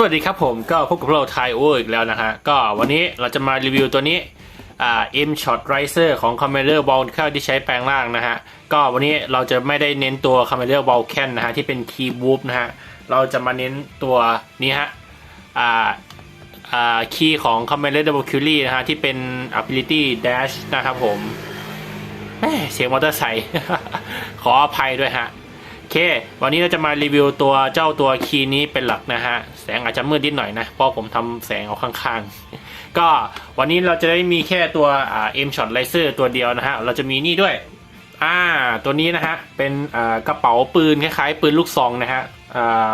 สวัสดีครับผมก็พบกับเราไทยโออีกแล้วนะฮะ ก็วันนี้เราจะมารีวิวตัวนี้อ่า M Shot Riser ของ Commander Ball ที่ใช้แปลงร่างนะฮะ ก็วันนี้เราจะไม่ได้เน้นตัว Commander Ball Can นะฮะ ที่เป็น Key w o o p นะฮะ เราจะมาเน้นตัวนี้ฮะอ่าอ่าคีย์ของ Commander Double c u r y นะฮะ ที่เป็น Ability Dash นะครับผมเสียงมอเตอร์ไซค์ขออภัยด้วยฮะโอเค วันนี้เราจะมารีวิวตัวเจ้าตัวคีย์นี้เป็นหลักนะฮะ สงอาจจะมืดนิดหน่อยนะ เพราะผมทำแสงเอาข้างๆ ก็วันนี้เราจะได้มีแค่ตัวเอ่า M Shot Laser ตัวเดียวนะฮะ เราจะมีนี่ด้วย อ่า ตัวนี้นะฮะ เป็นกระเป๋าปืนคล้ายๆ ปืนลูกซองนะฮะอ่า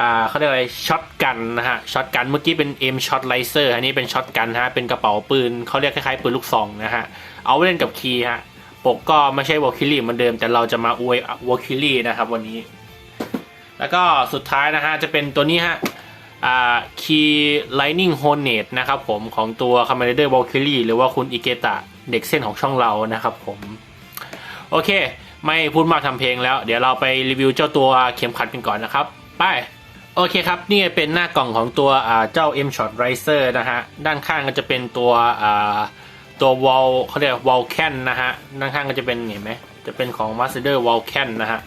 อ่าเขาเรียกอะไรช็อตกันนะฮะช็อตกันเมื่อกี้เป็น M Shot Laser อันนี้เป็นช็อตกันฮะเป็นกระเป๋าปืนเขาเรียกคล้ายๆปืนลูกซองนะฮะเอาไว้เล่นกับคีย์ฮะปกก็ไม่ใช่วอลคิลี่เหมือนเดิมแต่เราจะมาอวยวอลคิลี่นะครับวันนี้ แล้วก็สุดท้ายนะฮะจะเป็นตัวนี้ฮะคีไลนิ่งโฮเนตนะครับผมของตัวค o m ม a n d e r วอลคิลี่หรือว่าคุณอิเกตะเด็กเส้นของช่องเรานะครับผม โอเค ไม่พูดมากทำเพลงแล้ว เดี๋ยวเราไปรีวิวเจ้าตัวเข็มขัดกันก่อนนะครับ ไป โอเคครับ นี่เป็นหน้ากล่องของตัวอ่าเจ้า M Shot Riser นะฮะ ด้านข้างก็จะเป็นตัวตัววอลเขาเรียกวอลแคนนะฮะ ด้านข้างก็จะเป็นเห็นไหมจะเป็นของ Master w a l c a n นะฮะ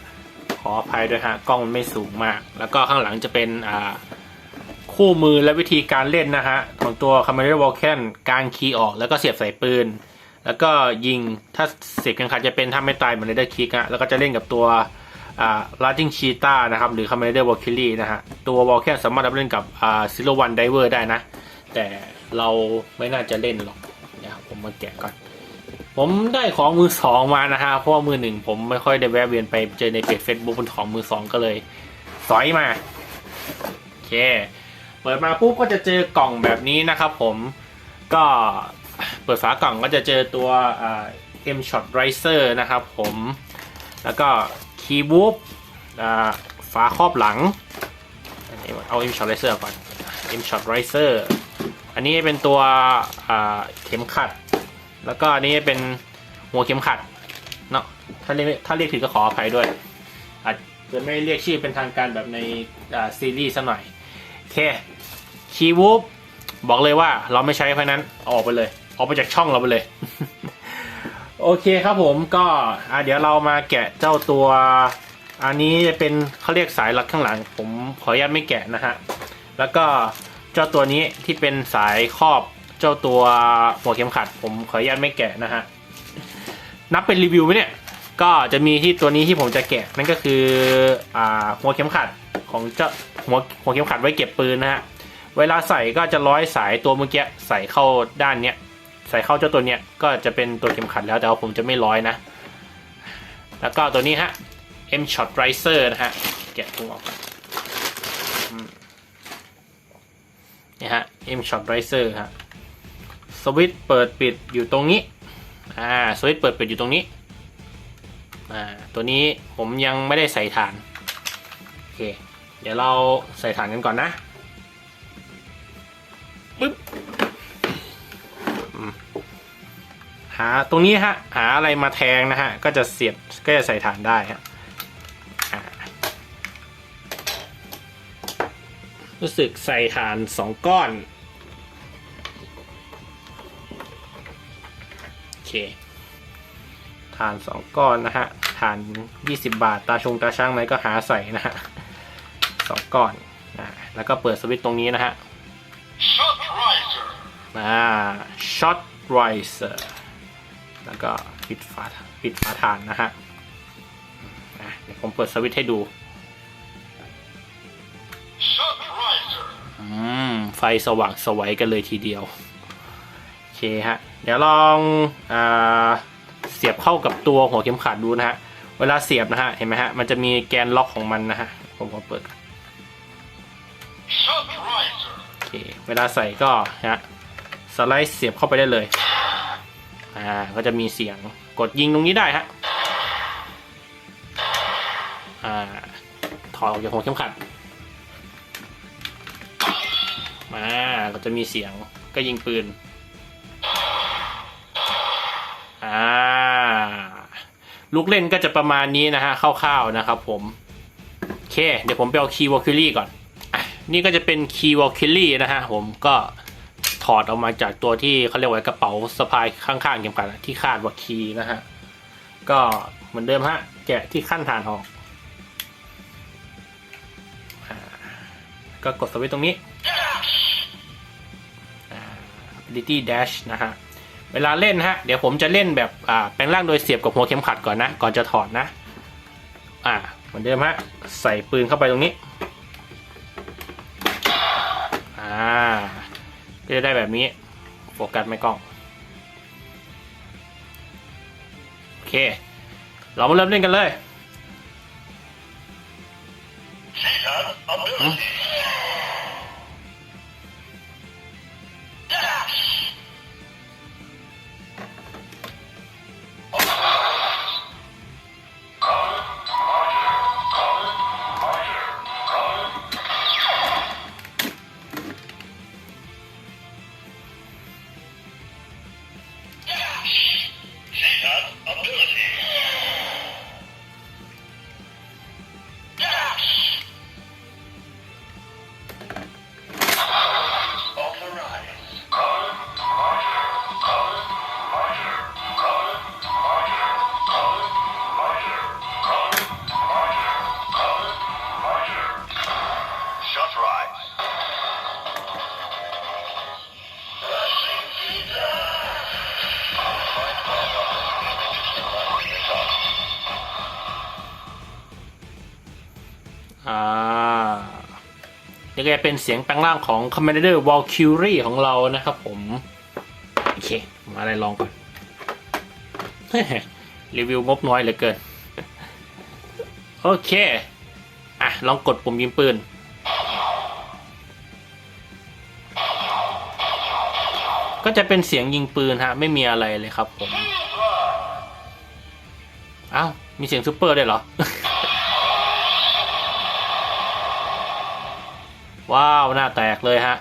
ขออภัยด้วยฮะกล้องมันไม่สูงมาก แล้วก็ข้างหลังจะเป็นอ่าคู่มือและวิธีการเล่นนะฮะ ของตัว Commander w a l c a n การคีย์ออกแล้วก็เสียบใส่ปืน แล้วก็ยิงถ้าเสียบกันขาดจะเป็นถ้าไม่ตายเหมือนเดอร์คิกฮะแล้วก็จะเล่นกับตัวอ่า Lightning Cheetah นะครับ หรือ Commander Valkyrie นะฮะ ตัว v a l c a n สามารถรับเล่นกับอ่า Zero One Diver ได้นะ แต่เราไม่น่าจะเล่นหรอกนะครับผมมาแกะก่อน ผมได้ของมือสองมานะฮะเพราะว่ามือหนึ่งผมไม่ค่อยได้แวะเวียนไปเจอในเพจ Facebook เป็นของมือสองก็เลยสอยมาโอเค เปิดมาปุ๊บก็จะเจอกล่องแบบนี้นะครับผมก็เปิดฝากล่องก็จะเจอตัวเอ่า M Shot Riser นะครับผมแล้วก็คีย์บูฟฝาครอบหลังอันนี้เอา M Shot Riser ก่อน M Shot Riser อันนี้เป็นตัวเข็มขัด แล้วก็อันนี้เป็นหัวเข็มขัดเนาะถ้าเรียกถ้าเรียกผิดก็ขออภัยด้วย อาจจะไม่เรียกชื่อเป็นทางการแบบในซีรีส์ซะหน่อยโอเคคีวูฟบอกเลยว่าเราไม่ใช้เพราะนั้นเอาออกไปเลย ออกไปจากช่องเราไปเลย โอเคครับผมก็เดี๋ยวเรามาแกะเจ้าตัว อันนี้จะเป็นเขาเรียกสายรัดข้างหลัง ผมขออนุญาตไม่แกะนะฮะแล้วก็เจ้าตัวนี้ที่เป็นสายครอบ เจ้าตัวหัวเข็มขัด ผมขออนุญาตไม่แกะนะฮะ นับเป็นรีวิวไหมเนี่ย ก็จะมีที่ตัวนี้ที่ผมจะแกะนั่นก็คืออ่าหัวเข็มขัดของเจ้าหัวหัวเข็มขัดไว้เก็บปืนนะฮะ เวลาใส่ก็จะร้อยสายตัวเมื่อกี้ใส่เข้าด้านเนี้ยใส่เข้าเจ้าตัวเนี้ยก็จะเป็นตัวเข็มขัดแล้วแต่ว่าผมจะไม่ร้อยนะ แล้วก็ตัวนี้ฮะ M Shot Riser นะฮะ แกะตัวออกก่อนอืมนี่ฮะ M Shot Riser ฮะ สวิตช์เปิดปิดอยู่ตรงนี้ อ่า สวิตช์เปิดปิดอยู่ตรงนี้ อ่า ตัวนี้ผมยังไม่ได้ใส่ฐาน โอเค เดี๋ยวเราใส่ฐานกันก่อนนะปึ๊บหาตรงนี้ฮะ หาอะไรมาแทงนะฮะ ก็จะเสียบ ก็จะใส่ฐานได้ฮะรู้สึกใส่ฐานสองก้อน เคฐานสองก้อนนะฮะฐานยี่สิบบาท ตาชงตาช่างไหนก็หาใส่นะฮะสองก้อนอ่าแล้วก็เปิดสวิตช์ตรงนี้นะฮะ Shot Riser. อ่า shot riser แล้วก็ปิดฝาปิดฝาฐานนะฮะอะเดี๋ยวผมเปิดสวิตช์ให้ดู Shot Riser. อืมไฟสว่างสวัยกันเลยทีเดียว โอเคฮะ เดี๋ยวลองอเสียบเข้ากับตัวหัวเข็มขัดดูนะฮะ เวลาเสียบนะฮะ เห็นไหมฮะ มันจะมีแกนล็อกของมันนะฮะ ผมขอเปิด โอเค เวลาใส่ก็ฮะ สไลด์เสียบเข้าไปได้เลย อ่า ก็จะมีเสียง กดยิงตรงนี้ได้ฮะ อ่า ถอดออกจากหัวเข็มขัด มา ก็จะมีเสียง ก็ยิงปืน อ่า ลูกเล่นก็จะประมาณนี้นะฮะคร่าวๆนะครับผมโอเค เดี๋ยวผมไปเอาคีย์วอลคิลี่ก่อนอนี่ก็จะเป็นคีย์วอลคิลลี่นะฮะผมก็ถอดออกมาจากตัวที่เขาเรียกว่ากระเป๋าสะพายข้างๆเข็มขัดที่คาดว่าคีย์นะฮะ ก็เหมือนเดิมฮะ แกะที่ขั้นฐานออกก็กดสวิตช์ตรงนี้ ability dash นะฮะ เวลาเล่นฮะ เดี๋ยวผมจะเล่นแบบอ่าแปลงร่างโดยเสียบกับหัวเข็มขัดก่อนนะ ก่อนจะถอดนะ อ่าเหมือนเดิมฮะ ใส่ปืนเข้าไปตรงนี้ อ่า ก็จะได้แบบนี้ โฟกัสไม่กล้อง โอเค เรามาเริ่มเล่นกันเลย She นี่ก็เป็นเสียงแปลงร่างของ Commander Valkyrie ของเรานะครับผม โอเค มาอะไรลองก่อน รีวิวงบน้อยเหลือเกิน โอเค อะ ลองกดปุ่มยิงปืน ก็จะเป็นเสียงยิงปืนฮะ ไม่มีอะไรเลยครับผม อ้าว มีเสียงซูเปอร์ด้วยเหรอ ว้าวหน้าแตกเลยฮะ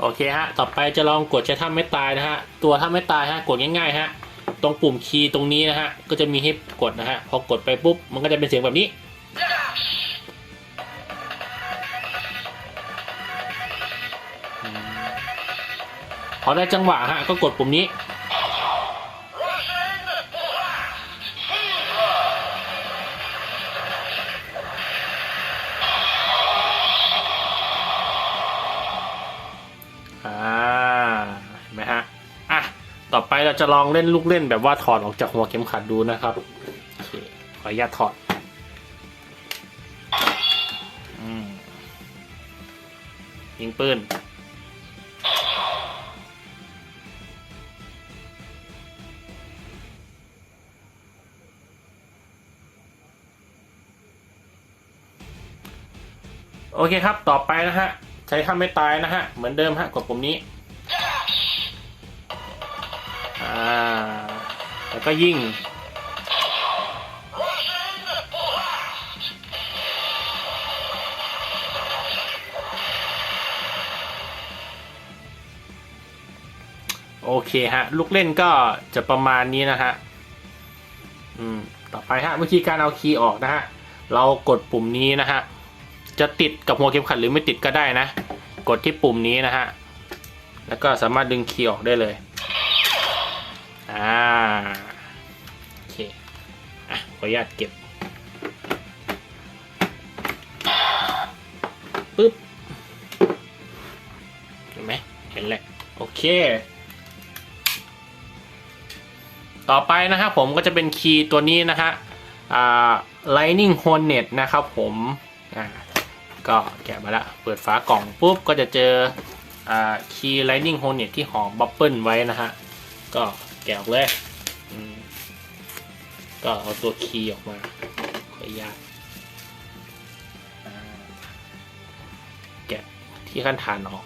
โอเคฮะ ต่อไปจะลองกดใช้ท่าไม่ตายนะฮะ ตัวท่าไม่ตายฮะ กดง่ายๆฮะ ตรงปุ่มคีย์ตรงนี้นะฮะ ก็จะมีให้กดนะฮะ พอกดไปปุ๊บ มันก็จะเป็นเสียงแบบนี้ พอได้จังหวะฮะ ก็กดปุ่มนี้ จะลองเล่นลูกเล่นแบบว่าถอดออกจากหัวเข็มขัดดูนะครับขออนุญาตถอดยิงปืนโอเคครับ ต่อไปนะฮะ ใช้ท่าไม่ตายนะฮะ เหมือนเดิมฮะ กดปุ่มนี้ ก็ยิงโอเคฮะ ลูกเล่นก็จะประมาณนี้นะฮะ อืม ต่อไปฮะ วิธีการเอาคีย์ออกนะฮะ เรากดปุ่มนี้นะฮะ จะติดกับหัวเข็มขัดหรือไม่ติดก็ได้นะ กดที่ปุ่มนี้นะฮะ แล้วก็สามารถดึงคีย์ออกได้เลย อ่า อะขออนุญาตเก็บปึ๊บเห็นไหมเห็นแหละโอเค ต่อไปนะครับผมก็จะเป็นคีย์ตัวนี้นะฮะ Lightning Hornet นะครับผมก็แกะมาละเปิดฝากล่องปุ๊บก็จะเจออคีย์ Lightning Hornet ที่ห่อบับเปิลไว้นะฮะ ก็แกะออกเลย ก็เอาตัวคีย์ออกมาขออนุญาตอ่าแกะที่ขั้นฐานออก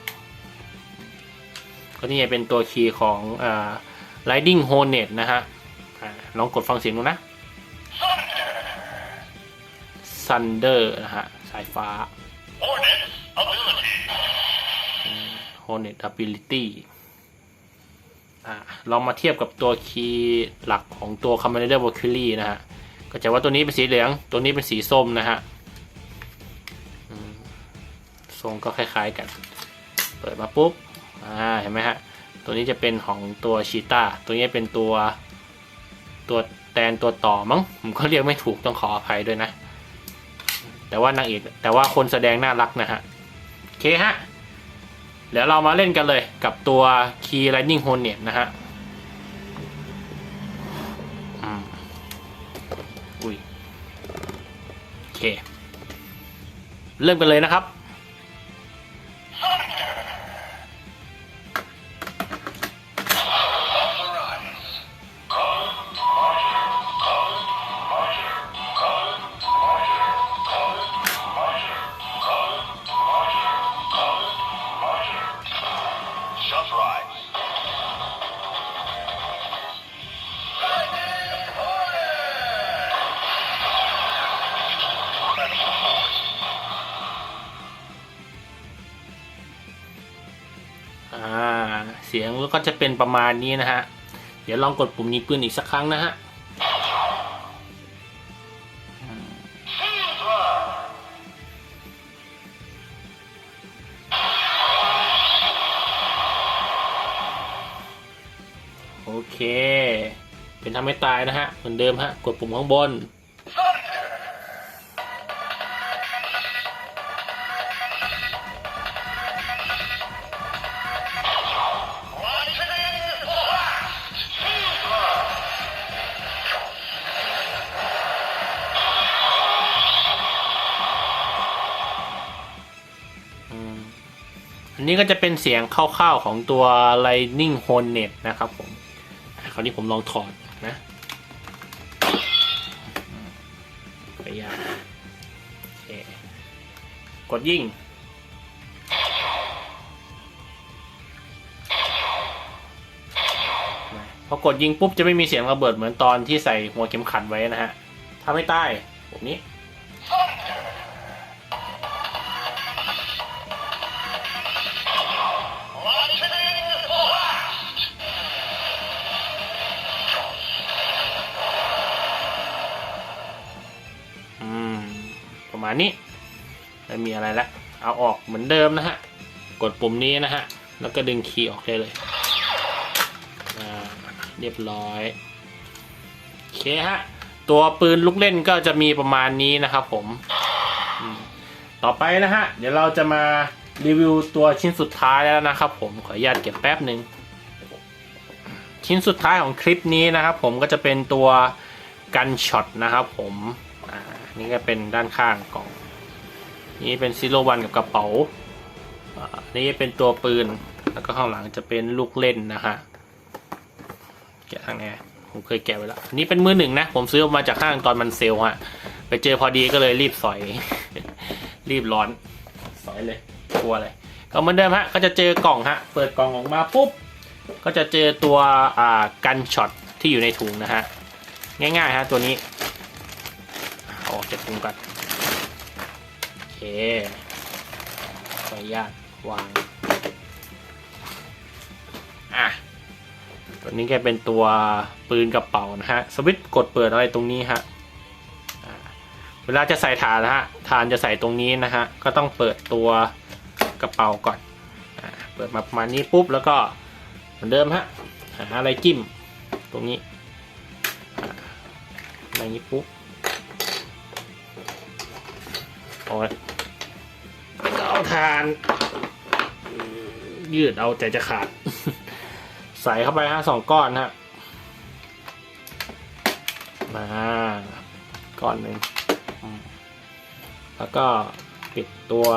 ก็นี่จะเป็นตัวคีย์ของอ่า Lightning Hornet นะฮะอ่าลองกดฟังเสียงดูนะ Thunder นะฮะ สายฟ้า Hornet ability. Hornet Ability อ่าลองมาเทียบกับตัวคีย์หลักของตัว Commander Valkyrie นะฮะ ก็จะว่าตัวนี้เป็นสีเหลือง ตัวนี้เป็นสีส้มนะฮะทรงก็คล้ายๆกัน เปิดมาปุ๊บ อ่า เห็นไหมฮะ ตัวนี้จะเป็นของตัวชีตาตัวนี้เป็นตัวตัวแตนตัวต่อมั้ง ผมก็เรียกไม่ถูกต้องขออภัยด้วยนะ แต่ว่านางเอก แต่ว่าคนแสดงน่ารักนะฮะ โอเคฮะ เดี๋ยวเรามาเล่นกันเลยกับตัว Key Lightning Hornet นะฮะอุ้ยโอเค เริ่มกันเลยนะครับ เสียงก็จะเป็นประมาณนี้นะฮะ เดี๋ยวลองกดปุ่มยิงปืนอีกสักครั้งนะฮะโอเค เป็นทำให้ตายนะฮะ เหมือนเดิมฮะ กดปุ่มข้างบน นี้ก็จะเป็นเสียงคร่าวๆของตัว Lightning Hornet นะครับผม คราวนี้ผมลองถอดนะไปยากโอเคกดยิงพอกดยิงปุ๊บจะไม่มีเสียงระเบิดเหมือนตอนที่ใส่หัวเข็มขัดไว้นะฮะถ้าไม่ใต้แบบนี้ มาณนี้ไม่มีอะไรละเอาออกเหมือนเดิมนะฮะ กดปุ่มนี้นะฮะ แล้วก็ดึงคีย์ออกได้เลย เรียบร้อย โอเคฮะ ตัวปืนลูกเล่นก็จะมีประมาณนี้นะครับผม ต่อไปนะฮะ เดี๋ยวเราจะมารีวิวตัวชิ้นสุดท้ายแล้วนะครับผม ขออนุญาตเก็บแป๊บหนึ่ง ชิ้นสุดท้ายของคลิปนี้นะครับผมก็จะเป็นตัวกันช็อตนะครับผม นี่ก็เป็นด้านข้างกล่อง นี่เป็นซีโร่วันกับกระเป๋าอ่านี่เป็นตัวปืน แล้วก็ข้างหลังจะเป็นลูกเล่นนะฮะ แกะทางไหนผมเคยแกะไว้แล้วนี่เป็นมือหนึ่งนะ ผมซื้อมาจากห้างตอนมันเซลฮะ ไปเจอพอดีก็เลยรีบสอย รีบร้อน สอยเลย กลัวเลย ก็เหมือนเดิมฮะ ก็จะเจอกล่องฮะ เปิดกล่องออกมาปุ๊บ ก็จะเจอตัวอ่ากันช็อตที่อยู่ในถุงนะฮะ ง่ายๆฮะตัวนี้ ออกจากถุงก่อนโอเคขออนุญาตวางอะตัวนี้แกเป็นตัวปืนกระเป๋านะฮะสวิตช์กดเปิดอะไรตรงนี้ฮะเวลาจะใส่ฐานนะฮะฐานจะใส่ตรงนี้นะฮะก็ต้องเปิดตัวกระเป๋าก่อนอเปิดมาประมาณนี้ปุ๊บแล้วก็เหมือนเดิมฮะหาอะไรจิ้มตรงนี้อ่าอะไรนี้ปุ๊บ โอ้ยก็เอาทาน ยืดเอาใจจะขาด ใส่เข้าไปฮะสองก้อนฮะมาก้อนหนึ่งอืมแล้วก็ปิดตัว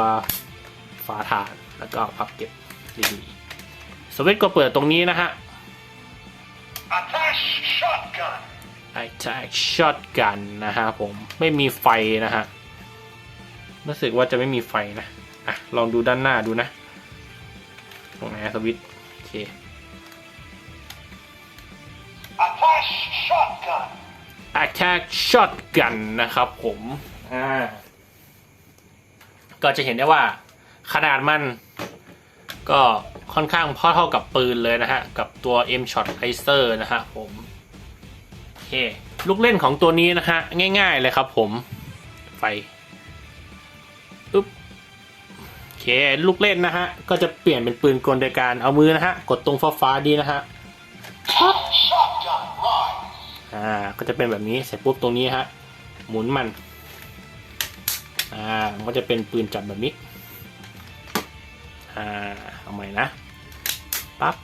ฝาถ่านแล้วก็พับเก็บดีๆสวิตช์ก็เปิดตรงนี้นะฮะ Attack shotgun. Attack Shotgun นะฮะผมไม่มีไฟนะฮะ รู้สึกว่าจะไม่มีไฟนะ อะ ลองดูด้านหน้าดูนะ ตรงไหนอะสวิตช์โอเค Attack shotgun. Attack Shotgun นะครับผม อ่า ก็จะเห็นได้ว่าขนาดมันก็ค่อนข้างพอเท่ากับปืนเลยนะฮะ กับตัว M Shot Laser นะฮะผมโอเค ลูกเล่นของตัวนี้นะฮะ ง่ายๆเลยครับผม ไฟ อึ๊บโอเคเคลูกเล่นนะฮะ ก็จะเปลี่ยนเป็นปืนกลโดยการเอามือนะฮะ กดตรงฟ้าฟ้าดีนะฮะอ่าก็จะเป็นแบบนี้เสร็จปุ๊บตรงนี้ฮะ หมุนมันอ่ามันก็จะเป็นปืนจับแบบนี้อ่าเอาใหม่นะปั๊บ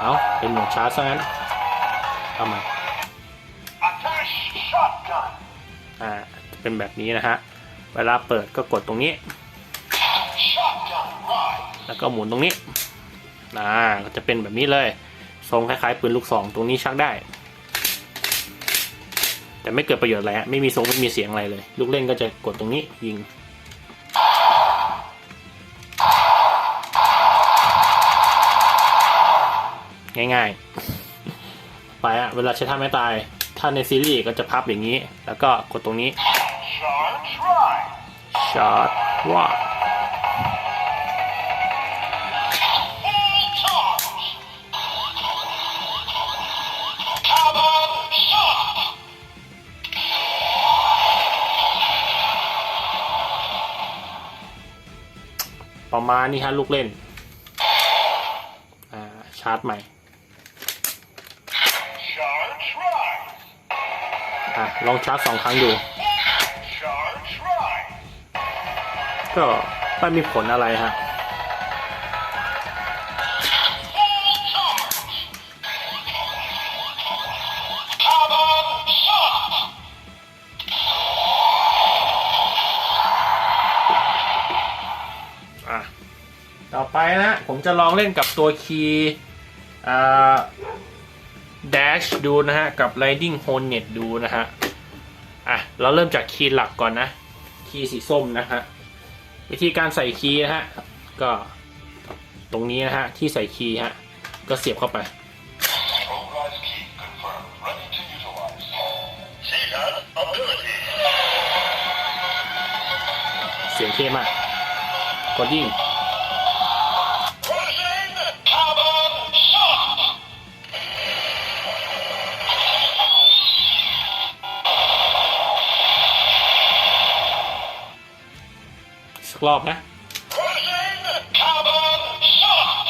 เอาเป็นหมดชาร์จซะงั้นเอาใหม่ อ่าเป็นแบบนี้นะฮะ เวลาเปิดก็กดตรงนี้ แล้วก็หมุนตรงนี้อ่าก็จะเป็นแบบนี้เลย ทรงคล้ายๆปืนลูกซองตรงนี้ชักได้ แต่ไม่เกิดประโยชน์อะไรฮะ ไม่มีทรงไม่มีเสียงอะไรเลย ลูกเล่นก็จะกดตรงนี้ยิงง่ายๆ ไปอะเวลาใช้ท่าไม่ตาย ถ้าในซีรีส์ก็จะพับอย่างนี้ แล้วก็กดตรงนี้ชาร์จว่าประมาณนี้ฮะลูกเล่น อ่า ชาร์จใหม่ อะลองชาร์จสองครั้งดู ก็ไม่มีผลอะไรฮะอะต่อไปนะ ผมจะลองเล่นกับตัวคีย์อ่า dash ดูนะฮะ กับ riding hornet ดูนะฮะ อะ เราเริ่มจากคีย์หลักก่อนนะ คีย์สีส้มนะฮะ วิธีการใส่คีย์นะฮะ ก็ตรงนี้นะฮะ ที่ใส่คีย์ฮะ ก็เสียบเข้าไปเสียงเท่มากกดยิ่ง รอบนะ Pressing carbon shot.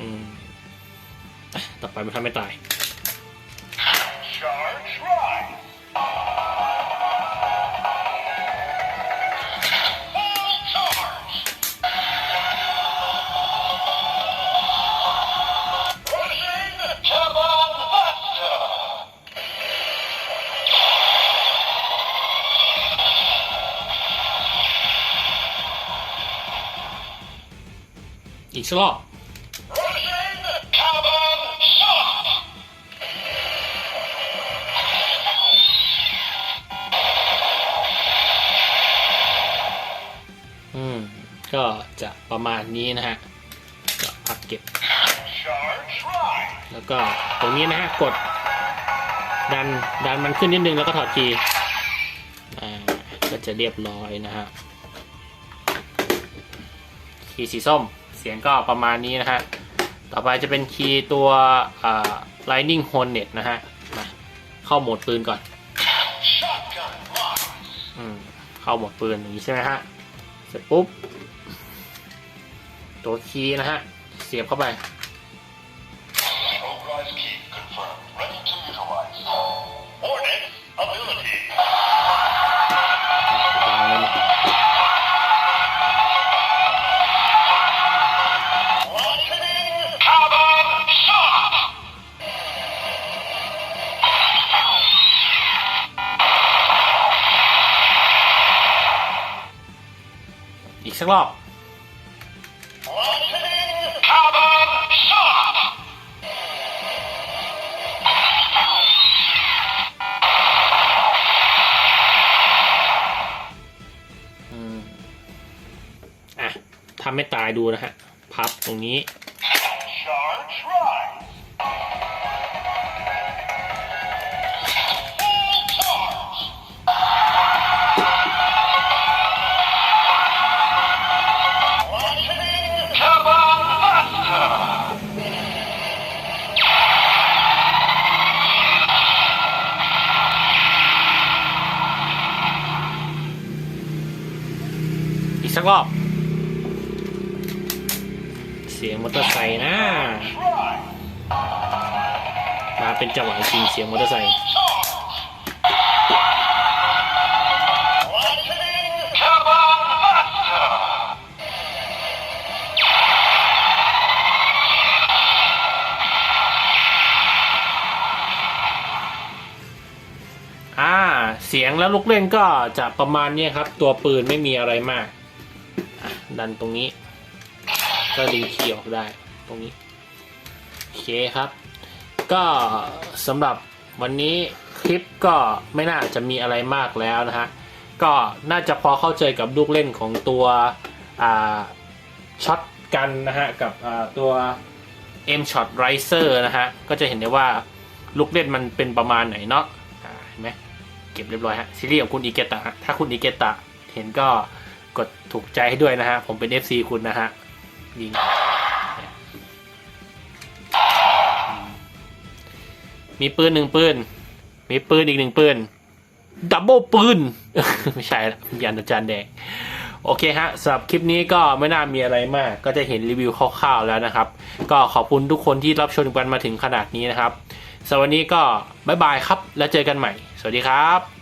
อืมอะต่อไปมันทำไม่ตาย อืม ก็จะประมาณนี้นะฮะ ก็พักเก็บ แล้วก็ตรงนี้นะฮะ กด ดัน ดันมันขึ้นนิดนึงแล้วก็ถอดคีย์อ่า ก็จะเรียบร้อยนะฮะคีย์สีส้ม เสียงก็ประมาณนี้นะฮะ ต่อไปจะเป็นคีย์ตัว Lightning Hornet นะฮะมาเข้าโหมดปืนก่อนอืมเข้าโหมดปืนอย่างนี้ใช่ไหมฮะ เสร็จปุ๊บ ตัวคีย์นะฮะ เสียบเข้าไป ดูนะฮะ พับตรงนี้ อีกสักรอบ อเตอร์ไซค์นะมาเป็นจังหวะจริงเสียงมอเตอร์ไซค์อ่าเสียงแล้วลูกเล่นก็จะประมาณนี้ครับ ตัวปืนไม่มีอะไรมากดันตรงนี้ ก็ดึงคีย์ออกได้ตรงนี้ โอเคครับ ก็สำหรับวันนี้คลิปก็ไม่น่าจะมีอะไรมากแล้วนะฮะ ก็น่าจะพอเข้าใจกับลูกเล่นของตัวช็อตกันนะฮะ กับตัว M Shot Riser นะฮะ ก็จะเห็นได้ว่าลูกเล่นมันเป็นประมาณไหนเนาะเห็นไหมเก็บเรียบร้อยฮะซีรีส์ของคุณอิเกตะถ้าคุณอิเกตะเห็นก็กดถูกใจให้ด้วยนะฮะ ผมเป็น FC คุณนะฮะ ยิง มีปืนหนึ่งปืน มีปืนอีกหนึ่งปืน ดับเบิลปืน ไม่ใช่ละยันอาจารย์แดง โอเคฮะสำหรับคลิปนี้ก็ไม่น่ามีอะไรมาก ก็จะเห็นรีวิวคร่าวๆแล้วนะครับ ก็ขอบคุณทุกคนที่รับชมกันมาถึงขนาดนี้นะครับสำหรับวันนี้ก็บ๊ายบายครับ แล้วเจอกันใหม่ สวัสดีครับ